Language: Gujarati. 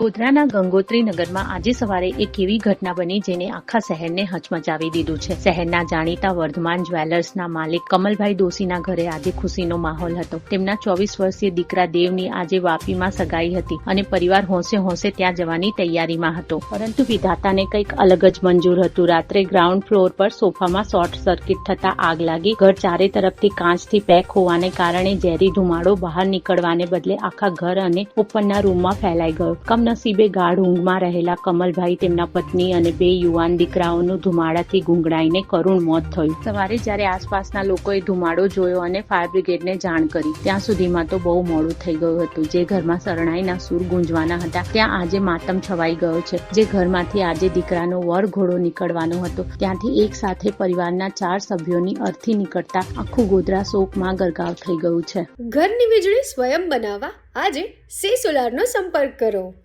ગોધરાના ગંગોત્રી નગરમાં આજે સવારે એક એવી ઘટના બની જેને આખા શહેરને હચમચાવી દીધું છે. શહેરના જાણીતા વર્ધમાન જ્વેલર્સના માલિક કમલભાઈ દોશીના ઘરે આજે ખુશીનો માહોલ હતો. તેમના ચોવીસ વર્ષીય દીકરા દેવની આજે વાપીમાં સગાઈ હતી અને પરિવાર હોંશે હોંશે ત્યાં જવાની તૈયારીમાં હતો. પરંતુ વિધાતાને કંઈક અલગ જ મંજૂર હતું. રાત્રે ગ્રાઉન્ડ ફ્લોર પર સોફામાં શોર્ટ સર્કિટ થતા આગ લાગી. ઘર ચારે તરફથી કાચથી પેક હોવાને કારણે ઝેરી ધુમાડો બહાર નીકળવાને બદલે આખા ઘર અને ઉપરના રૂમમાં ફેલાઈ ગયો. કમનસીબે ગાઢ ઊંઘમાં રહેલા કમલભાઈ તેમના પત્ની અને બે યુવાન દીકરાઓનું ધુમાડાથી ગુંગળાઈને કરુણ મોત થયું. સવારે જ્યારે આસપાસના લોકોએ ધુમાડો જોયો અને ફાયર બ્રિગેડને જાણ કરી, ત્યાં સુધીમાં તો બહુ મોડું થઈ ગયું હતું. જે ઘરમાં શરણાઈના સૂર ગુંજવાના હતા, ત્યાં આજે માતમ છવાઈ ગયો છે. જે ઘરમાંથી આજે દીકરાનો વર ઘોડો નીકળવાનો હતો. ત્યાંથી એક સાથે પરિવારના ચાર સભ્યોની અર્થી નીકળતા આખું ગોધરા શોકમાં ગરગાવ થઈ ગયું છે. ઘરની વીજળી સ્વયં બનાવવા આજે સે સોલારનો સંપર્ક કરો.